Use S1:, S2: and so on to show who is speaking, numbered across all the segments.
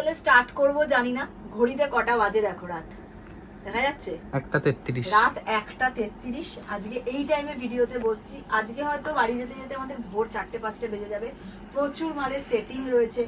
S1: বলে স্টার্ট করব জানি না। ঘড়িতে কটা বাজে দেখো রাত। দেখা যাচ্ছে?
S2: একটা তেত্রিশ।
S1: রাত একটা তেত্রিশ। আজকে এই টাইমে ভিডিওতে বসছি। আজকে হয়তো বাড়ি যেতে যেতে আমাদের ভোর চারটে পাঁচটা বেজে যাবে। প্রচুর মালের সেটিং রয়েছে।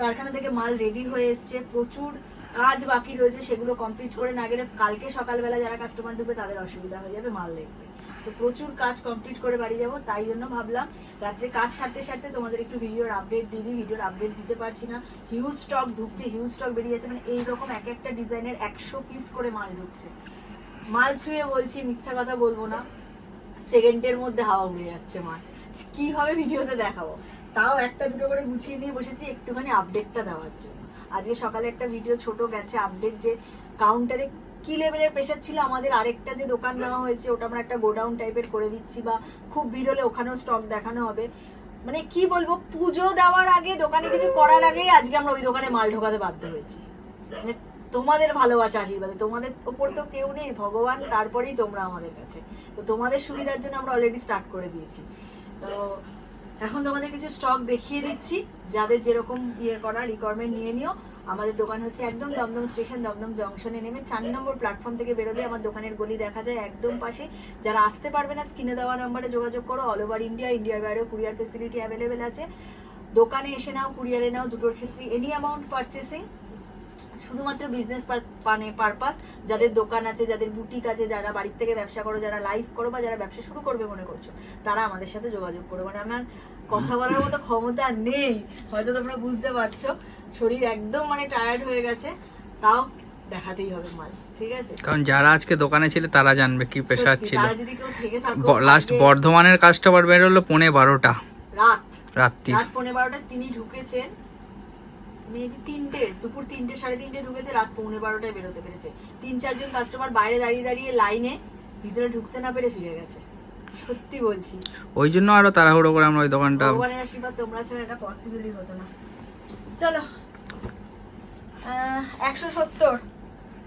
S1: কারখানা থেকে মাল রেডি হয়ে এসছে। প্রচুর কাজ বাকি রয়েছে। সেগুলো কমপ্লিট করে না গেলে কালকে সকালবেলা যারা কাস্টমার ঢুকবে তাদের অসুবিধা হয়ে যাবে মাল দেখতে। তো প্রচুর কাজ কমপ্লিট করে বাড়ি যাব, তাই জন্য ভাবলাম রাত্রে কাজ সারতে সারতে তোমাদের একটু ভিডিওর আপডেট দিয়ে দিই। ভিডিওর আপডেট দিতে পারছি না। হিউজ স্টক ঢুকছে হিউজ স্টক বেরিয়ে যাচ্ছে। মানে এইরকম এক একটা ডিজাইনের একশো পিস করে মাল ঢুকছে। মাল ছুঁয়ে বলছি, মিথ্যা কথা বলব না। সেকেন্ডের মধ্যে হাওয়া উড়ে যাচ্ছে মাল। কীভাবে ভিডিওতে দেখাবো? তাও একটা দুটো করে গুছিয়ে নিয়ে বসেছি, একটুখানি আপডেটটা দেওয়ার জন্য। আজকে সকালে একটা ভিডিও ছোট গেছে আপডেট যে কাউন্টারে কি লেভেলের প্রেশার ছিল? আমাদের আরেকটা যে দোকান নেওয়া হয়েছে, ওটা আমরা একটা গোডাউন টাইপের করে দিচ্ছি বা খুব ভিড় হলে ওখানেও স্টক দেখানো হবে। মানে কি বলব, পুজো দেওয়ার আগে, দোকানে কিছু করার আগেই আজকে আমরা ওই দোকানে মাল ঢোকাতে বাধ্য হয়েছি। মানে তোমাদের ভালোবাসা আশীর্বাদে, তোমাদের ওপর তো কেউ নেই, ভগবান তারপরেই তোমরা আমাদের কাছে। তো তোমাদের সুবিধার জন্য আমরা অলরেডি স্টার্ট করে দিয়েছি। তো এখন তোমাদের কিছু স্টক দেখিয়ে দিচ্ছি, যাদের যেরকম ইয়ে করা রিকোয়ারমেন্ট নিয়ে নিও। আমাদের দোকান হচ্ছে একদম দমদম স্টেশন, দমদম জংশনে নেমে চার নম্বর প্ল্যাটফর্ম থেকে বেরোলে আমার দোকানের গলি দেখা যায় একদম পাশে। যারা আসতে পারবে না, স্ক্রিনে দেওয়া নাম্বারে যোগাযোগ করো। অল ওভার ইন্ডিয়া ইন্ডিয়ার বাইরেও কুরিয়ার ফেসিলিটি অ্যাভেলেবেল আছে। দোকানে এসে নাও কুরিয়ারে নাও, দুটোর ক্ষেত্রে এনি অ্যামাউন্ট পারচেসিং শুধুমাত্র বিজনেস মানে পারপাস যাদের দোকান আছে যাদের বুটিক আছে যারা বাড়ির থেকে ব্যবসা করো যারা লাইভ করো বা যারা ব্যবসা শুরু করবে মনে করছ তারা আমাদের সাথে যোগাযোগ করো। মানে আমার কথা বলার মতো ক্ষমতা নেই হয়তো তোমরা বুঝতে পারছ। শরীর একদম মানে টায়ার্ড হয়ে গেছে তাও দেখাতেই হবে মাল ঠিক আছে?
S2: কারণ যারা আজকে দোকানে ছিল তারা জানবে কি
S1: সত্যি,
S2: ছিল।
S1: তারা যদি কেউ থেকে থাকো
S2: লাস্ট বর্ধমানের কাস্টমার বেরোলো পৌনে বারোটা।
S1: রাত।
S2: রাত্রি।
S1: রাত পৌনে বারোটা তিনি ঢুকেছেন মেবি তিনটে দুপুর তিনটে সাড়ে তিনটে ঢুকেছে রাত পৌনে বারোটায় বেরোতে পেরেছে। তিন চারজন কাস্টমার বাইরে দাঁড়িয়ে দাঁড়িয়ে লাইনে ভিতরে ঢুকতে না পেরে ফিরে গেছে। সত্যি বলছি।
S2: ওই জন্য আরও তাড়াহুড়ো করে আমরা ওই দোকানটা
S1: ভগবানের আশীর্বাদ তোমরা ছাড়া এটা পসিবলই হতো না। চলো। একশো সত্তর।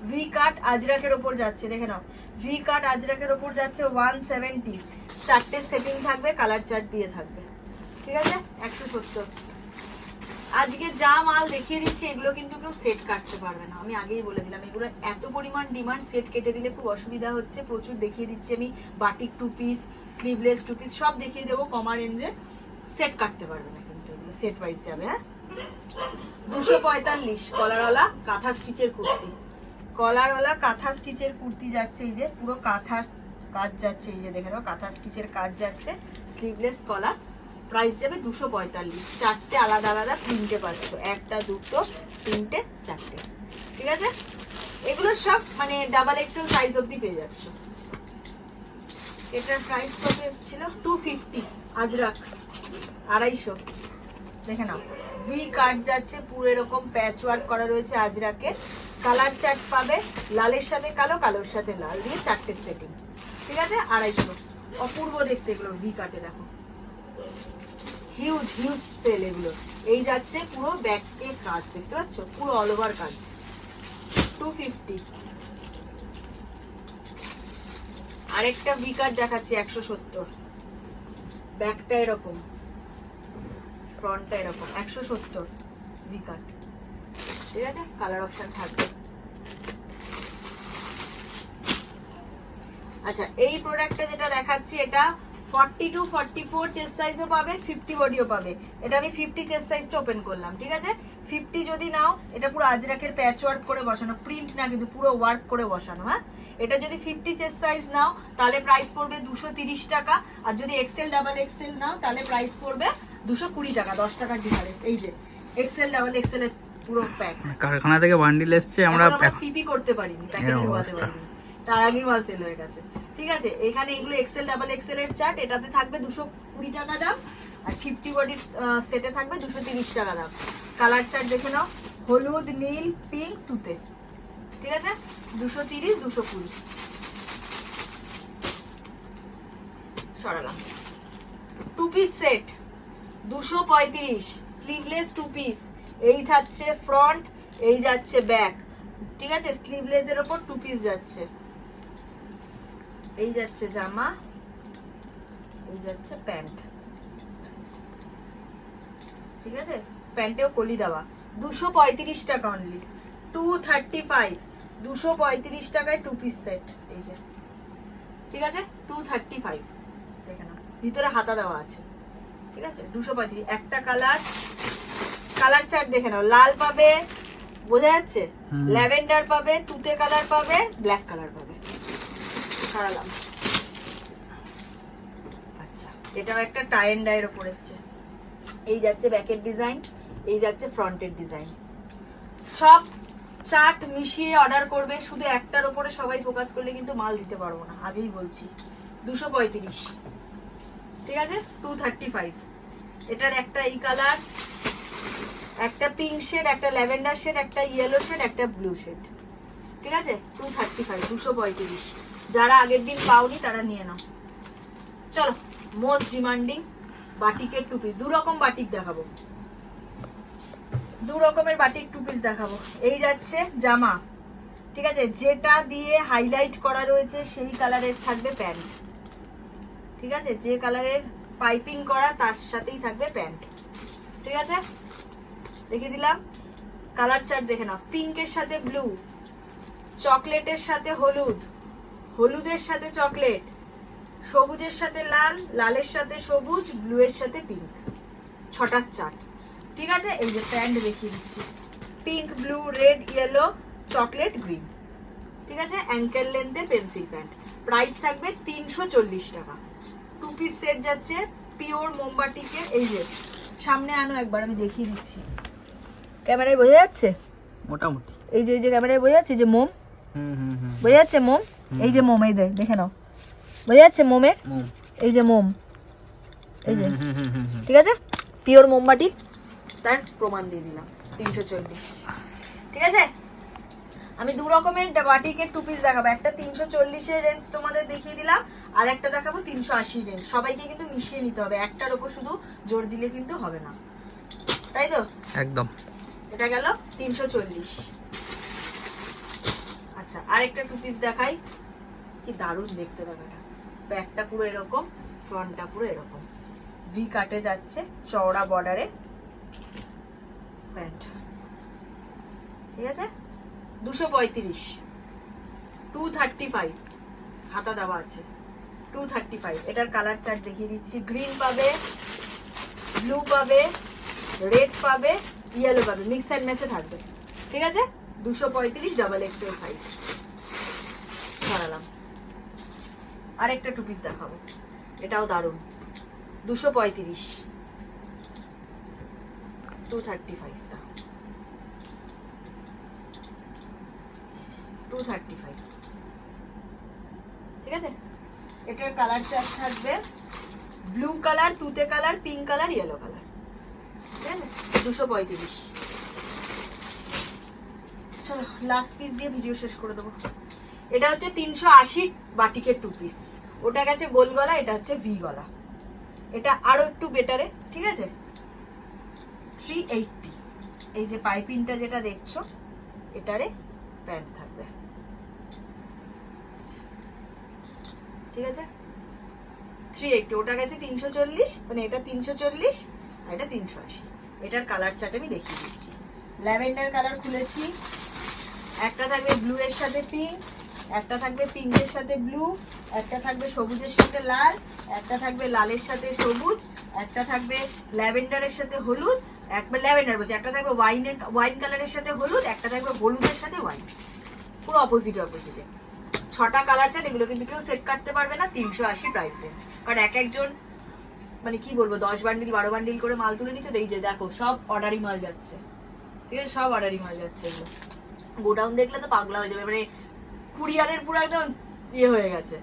S1: ভি কাট আজরাকের ওপর যাচ্ছে দেখে নাও। ভি কাট আজরাকের ওপর যাচ্ছে ওয়ান সেভেন্টি চারটে সেটিং থাকবে কালার চার্ট দিয়ে থাকবে। ঠিক আছে? একশো সত্তর। আজকে যা মাল দেখিয়ে দিচ্ছি, এগুলো কিন্তু কেউ সেট কাটতে পারবে না। আমি আগেই বলে দিলাম, এগুলো এত পরিমাণ ডিমান্ড সেট কেটে দিলে খুব অসুবিধা হচ্ছে। প্রচুর দেখিয়ে দিচ্ছি আমি batik two piece sleeveless two piece সব দেখিয়ে দেবো কমা রেঞ্জে সেট কাটতে পারবে না কিন্তু এগুলো সেট ওয়াইজ যাবে হ্যাঁ? দুশো পঁয়তাল্লিশ কলারওয়ালা কাঁথা স্টিচের কুর্তি। কলারওয়ালা কাঁথা স্টিচের কুর্তি যাচ্ছে এই যে, পুরো কাঁথার কাজ যাচ্ছে এই যে, দেখে নাও, কাঁথা স্টিচের কাজ যাচ্ছে স্লিভলেস কলার প্রাইস যাবে দুশো পঁয়তাল্লিশ। চারটে আলাদা আলাদা, তিনটে পাচ্ছ। একটা, দুটো, তিনটে, চারটে। ঠিক আছে? এগুলো সব মানে ডাবল এক্সেল সাইজ অবধি পেয়ে যাচ্ছ। এটার প্রাইস কত এসেছিল? টু ফিফটি আজরাক আড়াইশো। দেখে নাও। ভি কাট যাচ্ছে, পুরো এরকম প্যাচ ওয়ার্ক করা রয়েছে আজরাকে কালার চার্ট পাবে, লালের সাথে কালো, কালোর সাথে লাল দিয়ে চারটে সেটিং ঠিক আছে? আড়াইশো। অপূর্ব দেখতে এগুলো ভি কাটে দেখো। হিউজ হিউজ সেল এগুলো। এই যাচ্ছে পুরো ব্যাকে কাজ, দেখতে পাচ্ছ? পুরো অল ওভার কাজ। টু ফিফটি আরেকটা কাট দেখাচ্ছে, একশো সত্তর। ব্যাকটা এরকম। ফ্রন্টটা এরকম। একশো সত্তর কাট ঠিক আছে? কালার অপশন থাকবে। আচ্ছা এই প্রোডাক্টটা যেটা দেখাচ্ছি, এটা forty two forty four chest সাইজও পাবে ফিফটি বডিও পাবে। এটা আমি ফিফটি চেস্ট সাইজটা ওপেন করলাম ঠিক আছে? ফিফটি যদি নাও এটা পুরো আজরাকের প্যাচ ওয়ার্ক করে বসানো প্রিন্ট না কিন্তু পুরো ওয়ার্ক করে বসানো হ্যাঁ? এটা যদি ফিফটি চেস্ট সাইজ নাও তাহলে প্রাইস পড়বে দুশো তিরিশ টাকা। আর যদি এক্সেল ডাবল এক্সেল নাও তাহলে প্রাইস পড়বে দুশো কুড়ি টাকা দশ টাকার ডিফারেন্স এই যে এক্সেল ডাবল এক্সেল এর পুরো প্যাক
S2: কারখানা থেকে বান্ডিল এসছে আমরা
S1: পিপি করতে পারিনি প্যাকেটে ঢোকাতে পারিনি। তার আগেই মাল সেল হয়ে গেছে। ঠিক আছে? এখানে এগুলো এক্সেল ডাবল এক্সেল এর চার্ট এটাতে থাকবে দুশো কুড়ি টাকা দাম আর ফিফটি বডি সেটে থাকবে দুশো তিরিশ টাকা দাম। কালার চার্ট দেখে নাও। হলুদ, নীল পিঙ্ক তুতে। ঠিক আছে? দুশো তিরিশ, দুশো কুড়ি। সরালাম। টু পিস সেট দুশো পঁয়ত্রিশ। স্লিভলেস টু পিস এই থাকছে ফ্রন্ট এই যাচ্ছে ব্যাক ঠিক আছে? স্লিভলেস এর ওপর টু পিস যাচ্ছে। এই যাচ্ছে জামা এই যাচ্ছে প্যান্ট। ঠিক আছে? প্যান্টেও কলি দেওয়া। দুশো পঁয়ত্রিশ টাকা অনলি টু থার্টি ফাইভ দুশো পঁয়ত্রিশ টাকায় টু পিস সেট এই যে। ঠিক আছে? টু থার্টি ফাইভ দেখে নাও। ভিতরে হাতা দেওয়া আছে। ঠিক আছে? দুশো পঁয়ত্রিশ। একটা কালার। কালার চার্ট দেখে নাও। লাল পাবে। বোঝা যাচ্ছে? ল্যাভেন্ডার পাবে তুতে কালার পাবে ব্ল্যাক কালার পাবে। সারালাম। আচ্ছা এটাও একটা টাই এন্ড ডাইয়ের ওপর এসছে। এই যাচ্ছে ব্যাকের ডিজাইন এই যাচ্ছে ফ্রন্টের ডিজাইন সব চার্ট মিশিয়ে অর্ডার করবে, শুধু একটার ওপরে সবাই ফোকাস করলে কিন্তু মাল দিতে পারব না, আগেই বলছি। দুশো পঁয়ত্রিশ। ঠিক আছে? টু থার্টি ফাইভ এটার একটা এই কালার একটা পিঙ্ক শেড একটা ল্যাভেন্ডার শেড একটা ইয়েলো শেড একটা ব্লু শেড ঠিক আছে? টু থার্টি ফাইভ দুশো পঁয়ত্রিশ। যারা আগের দিন পাওনি, তারা নিয়ে নাও। চলো মোস্ট ডিমান্ডিং বাটিকের টু পিস দু রকম বাটিক দেখাবো। দু রকমের বাটিক টু পিস দেখাবো। এই যাচ্ছে জামা। ঠিক আছে? যেটা দিয়ে হাইলাইট করা রয়েছে, সেই কালারের থাকবে প্যান্ট ঠিক আছে? যে কালারের পাইপিং করা, তার সাথেই থাকবে প্যান্ট ঠিক আছে? দেখিয়ে দিলাম। কালার চার্ট দেখে নাও। পিঙ্কের সাথে ব্লু চকলেটের সাথে হলুদ। হলুদের সাথে চকলেট সবুজের সাথে লাল লালের সাথে সবুজ ব্লু এর সাথে পিঙ্ক ছটার চার্ট ঠিক আছে? এই যে প্যান্ট দেখিয়ে দিচ্ছি। Pink blue red yellow chocolate green ঠিক আছে? অ্যাঙ্কেল লেন্থে পেন্সিল প্যান্ট প্রাইস থাকবে তিনশো চল্লিশ টাকা। টু পিস সেট যাচ্ছে পিওর মোমবাটিকে এই যে সামনে আনো একবার আমি দেখিয়ে দিচ্ছি। ক্যামেরায় বোঝা যাচ্ছে?
S2: মোটামুটি।
S1: এই যে এই যে ক্যামেরায় বোঝা যাচ্ছে যে মোম?
S2: হুম হুম হুম।
S1: বোঝা যাচ্ছে মোম? এই যে মোম এই দেখ দেখে নাও। বোঝা যাচ্ছে মোমে? এই যে মোম। এই যে। ঠিক আছে? পিওর মোমবাটি তার প্রমাণ দিয়ে দিলাম তিনশো চল্লিশ। ঠিক আছে? আমি দু রকমের বাটিকের টু পিস দেখাবো। একটা তিনশো চল্লিশের রেঞ্জ তোমাদের দেখিয়ে দিলাম আর একটা দেখাবো তিনশো আশি রেঞ্জ সবাইকে কিন্তু মিশিয়ে নিতে হবে একটার ওপর শুধু জোর দিলে কিন্তু হবে না। তাই তো?
S2: একদম।
S1: এটা গেল তিনশো চল্লিশ। আচ্ছা আরেকটা টু পিস দেখাই। কি দারুণ দেখতে দেখাটা ব্যাকটা পুরো এরকম, ফ্রন্টটা পুরো এরকম। ভি কাটে যাচ্ছে, চওড়া বর্ডারে প্যান্ট ঠিক আছে? দুশো পঁয়ত্রিশ। টু থার্টি ফাইভ হাতা দেওয়া আছে। টু থার্টি ফাইভ এটার কালার চার্ট দেখিয়ে দিচ্ছি। গ্রিন পাবে ব্লু পাবে রেড পাবে ইয়েলো পাবে। মিক্স অ্যান্ড ম্যাচে থাকবে। ঠিক আছে? দুশো পঁয়ত্রিশ ডাবল এক্সেল সাইজ সরালাম আরেকটা টু পিস দেখাবো। এটাও দারুণ। দুশো পঁয়ত্রিশ। Two thirty five two thirty five ঠিক আছে? এটার কালার চার্ট থাকবে ব্লু কালার তুতে colour pink colour yellow colour ঠিক আছে? দুশো পঁয়ত্রিশ। লাস্ট পিস দিয়ে ভিডিও শেষ করে দেবো। এটা হচ্ছে তিনশো আশি বাটিকের টু পিস ওটা গেছে গোল গলা, এটা হচ্ছে ভি গলা। এটা আরও একটু বেটারে ঠিক আছে? থ্রি এইটটি এই যে পাইপিংটা যেটা দেখছ, এটারে প্যান্ট থাকবে। ঠিক আছে? থ্রি এইটটি ওটা গেছে তিনশো চল্লিশ মানে এটা তিনশো চল্লিশ, আর এটা তিনশো আশি। এটার কালার চার্ট আমি দেখিয়ে দিচ্ছি। ল্যাভেন্ডার কালার খুলেছি। একটা থাকবে ব্লু এর সাথে পিঙ্ক একটা থাকবে পিঙ্কের সাথে ব্লু একটা থাকবে সবুজের সাথে লাল, একটা থাকবে লালের সাথে সবুজ, একটা থাকবে ল্যাভেন্ডারের সাথে হলুদ, একবার ল্যাভেন্ডার বলছি, একটা থাকবে ওয়াইনের ওয়াইন কালারের সাথে হলুদ, একটা থাকবে হলুদের সাথে ওয়াইন পুরো অপোজিট অপোজিটে ছটা কালার চান, এগুলো কিন্তু কেউ সেট কাটতে পারবে না, তিনশো আশি প্রাইস রেঞ্জ কারণ এক একজন মানে কি বলব, দশ বান্ডিল বারো বান্ডিল করে মাল তুলে নিচ্ছে এই যে দেখো, সব অর্ডারি মাল যাচ্ছে। ঠিক আছে, সব অর্ডারি মাল যাচ্ছে এগুলো। গোডাউন দেখলে তো পাগলা হয়ে যাবে মানে কুরিয়ারের পুরো একদম ইয়ে হয়ে গেছে।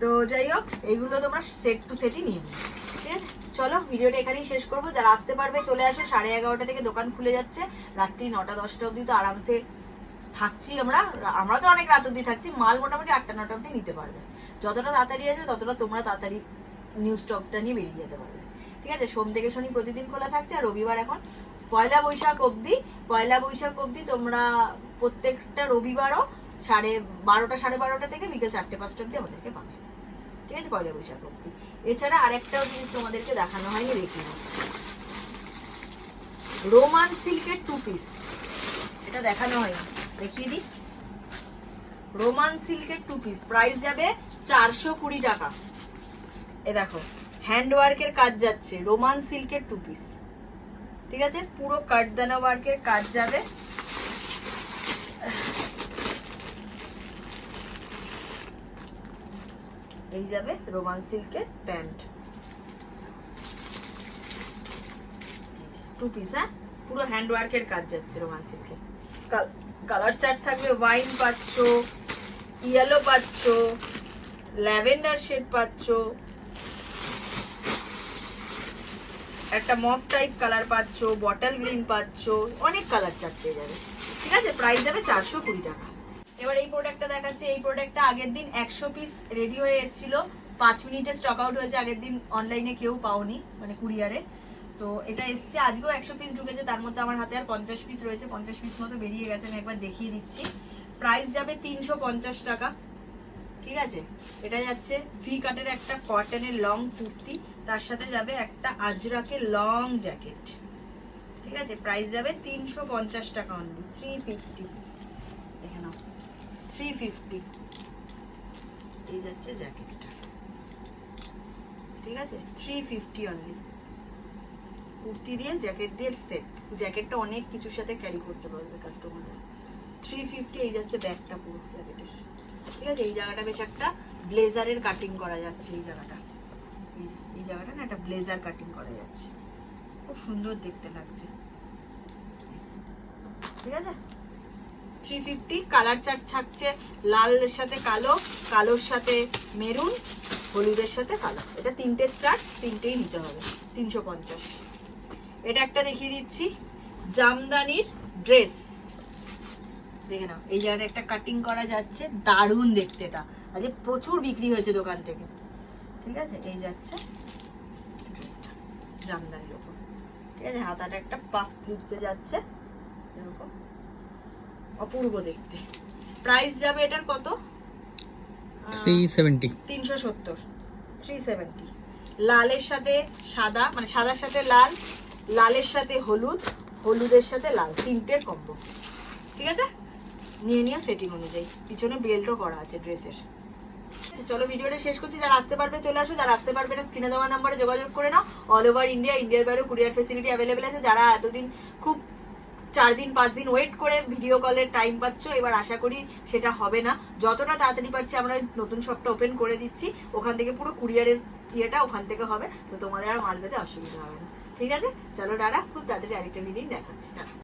S1: তো যাই হোক, এইগুলো তোমরা সেট টু সেটই নিয়ে নিও। ঠিক আছে? চলো ভিডিওটা এখানেই শেষ করব। যারা আসতে পারবে, চলে আসো। সাড়ে এগারোটা থেকে দোকান খুলে যাচ্ছে। রাত্রি নটা, দশটা অবধি তো আরামসে থাকছি আমরা। আমরা তো অনেক রাত অবধি থাকছি। মাল মোটামুটি আটটা, নটা অবধি নিতে পারবে। যতটা তাড়াতাড়ি আসবে, ততটা তোমরা তাড়াতাড়ি নিউ স্টকটা নিয়ে বেরিয়ে যেতে পারবে। ঠিক আছে? সোম থেকে শনি প্রতিদিন খোলা থাকছে, আর রবিবার এখন পয়লা বৈশাখ অবধি, পয়লা বৈশাখ অবধি তোমরা প্রত্যেকটা রবিবারও সাড়ে বারোটা সাড়ে বারোটা থেকে বিকেল চারটে, পাঁচটা অবধি আমাদেরকে পাবে। ঠিক আছে? পয়লা বৈশাখ অবধি। এছাড়া আরেকটাও জিনিস তোমাদেরকে দেখানো হয়নি দিচ্ছি রোমান সিল্কের টু পিস এটা দেখানো হয়নি, দেখিয়ে দিই। রোমান সিল্কের টু পিস প্রাইস যাবে চারশো কুড়ি টাকা। এ দেখো হ্যান্ড ওয়ার্কের কাজ যাচ্ছে। রোমান সিল্কের টু পিস ঠিক আছে? পুরো কাঠদানা ওয়ার্কের কাজ যাবে। এই যাবে রোমান সিল্কের প্যান্ট। টু পিস হ্যাঁ? পুরো হ্যান্ড ওয়ার্কের কাজ যাচ্ছে রোমান সিল্কে। কালার চার্ট থাকবে ওয়াইন পাচ্ছ ইয়েলো পাচ্ছ ল্যাভেন্ডার শেড পাচ্ছ। একটা মফ টাইপ কালার পাচ্ছ, বটল গ্রিন পাচ্ছ, অনেক কালার চার্ট পেয়ে যাবে। ঠিক আছে? প্রাইস যাবে চারশো কুড়ি টাকা। এবার এই প্রোডাক্টটা দেখাচ্ছি। এই প্রোডাক্টটা আগের দিন একশো পিস রেডি হয়ে এসেছিল। পাঁচ মিনিটে স্টক আউট হয়েছে। আগের দিন অনলাইনে কেউ পাওনি মানে কুরিয়ারে তো এটা এসছে। আজকেও একশো পিস ঢুকেছে। তার মধ্যে আমার হাতে আর পঞ্চাশ পিস রয়েছে। পঞ্চাশ পিস মতো বেরিয়ে গেছে। আমি একবার দেখিয়ে দিচ্ছি। প্রাইস যাবে তিনশো পঞ্চাশ টাকা। ঠিক আছে? এটা যাচ্ছে ভি কাটের একটা কটনের লং কুর্তি। তার সাথে যাবে একটা আজরাকের লং জ্যাকেট ঠিক আছে? প্রাইস যাবে তিনশো পঞ্চাশ টাকা অনলি থ্রি ফিফটি দেখে নাও। থ্রি ফিফটি এই যাচ্ছে জ্যাকেটটা ঠিক আছে? থ্রি ফিফটি অনলি কুর্তি দিয়ে জ্যাকেট দিয়ে সেট জ্যাকেটটা অনেক কিছুর সাথে ক্যারি করতে পারবে কাস্টমাররা থ্রি ফিফটি এই যাচ্ছে ব্যাগটা পুরো জ্যাকেটের ঠিক আছে? এই জায়গাটা বেশ একটা ব্লেজারের কাটিং করা যাচ্ছে এই জায়গাটা। জায়গাটা না একটা ব্লেজার কাটিং করা যাচ্ছে। খুব সুন্দর দেখতে লাগছে। ঠিক আছে? থ্রি ফিফটি কালার চার্ট থাকছে লালের সাথে কালো, কালোর সাথে মেরুন হলুদের সাথে কালো। এটা তিনটের চার্ট তিনটেই নিতে হবে, তিনশো পঞ্চাশ। এটা একটা দেখিয়ে দিচ্ছি, জামদানির ড্রেস দেখে নাও, এই জায়গাটা একটা কাটিং করা যাচ্ছে, দারুণ দেখতে এটা। আজকে প্রচুর বিক্রি হয়েছে দোকান থেকে। ঠিক আছে? এই যাচ্ছে ঠিক আছে? হাতাটা একটা পাফ স্লিভসে যাচ্ছে। এরকম। অপূর্ব দেখতে। প্রাইস যাবে এটার কত? তিনশো সত্তর। থ্রি সেভেন্টি লালের সাথে সাদা মানে সাদার সাথে লাল লালের সাথে হলুদ হলুদের সাথে লাল। তিনটের কম্বো ঠিক আছে? নিয়ে নিয়ে সেটিং অনুযায়ী। পিছনে বেল্টও করা আছে ড্রেসের চলো ভিডিওটা শেষ করছি, যারা আসতে পারবে চলে আসো, যারা আসতে পারবে না স্ক্রিনে দেওয়া নাম্বারে যোগাযোগ করে নাও। অল ওভার ইন্ডিয়া ইন্ডিয়ার বাইরে কুরিয়ার ফেসিলিটি অ্যাভেলেবেল আছে। যারা এতদিন খুব চার দিন, পাঁচ দিন ওয়েট করে ভিডিও কলের টাইম পাচ্ছ, এবার আশা করি সেটা হবে না। যতটা তাড়াতাড়ি পারছি, আমরা নতুন শপটা ওপেন করে দিচ্ছি। ওখান থেকে পুরো কুরিয়ারের ইয়েটা ওখান থেকে হবে। তো তোমাদের আর মাল পেতে অসুবিধা হবে না। ঠিক আছে? চলো দাদা খুব তাড়াতাড়ি আরেকটা ভিডিও দেখাচ্ছি।